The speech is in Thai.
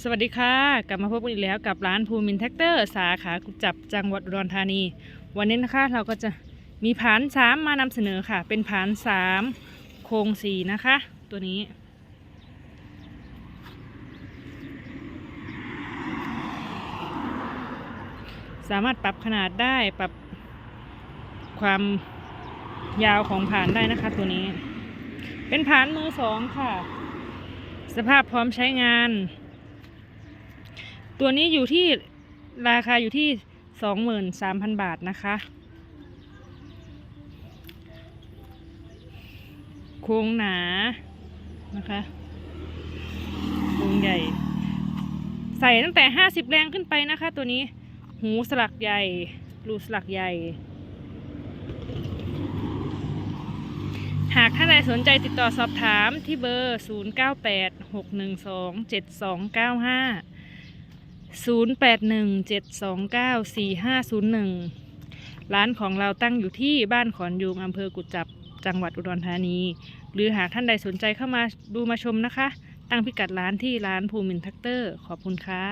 สวัสดีค่ะ กลับมาพบกันอีกแล้วกับร้านภูมินแท็กเตอร์ สาขากุจับจังหวัดอุดรธานี วันนี้นะคะเราก็จะมีผานสามมานำเสนอค่ะ เป็นผานสามโครงสี่นะคะ ตัวนี้ สามารถปรับขนาดได้ปรับความยาวของผานได้นะคะตัวนี้ เป็นผานมือสองค่ะ สภาพพร้อมใช้งาน ตัวนี้อยู่ที่ราคาอยู่ที่สองหมื่นสามพันบาทนะคะ โครงหนานะคะ โครงใหญ่ ใส่ตั้งแต่ห้าสิบแรงขึ้นไปนะคะ ตัวนี้ หูสลักใหญ่ รูสลักใหญ่ หากท่านใดสนใจติดต่อสอบถามที่เบอร์ 0 0 8 1 7 2 9 4 5 0 1 ร้านของเราตั้งอยู่ที่บ้านขอนยูงอำเภอกุจจับจังหวัดอุดรธานี หรือหากท่านใดสนใจเข้ามาดูมาชมนะคะ ตั้งพิกัดร้านที่ร้านภูมินทักเตอร์ ขอบคุณค่ะ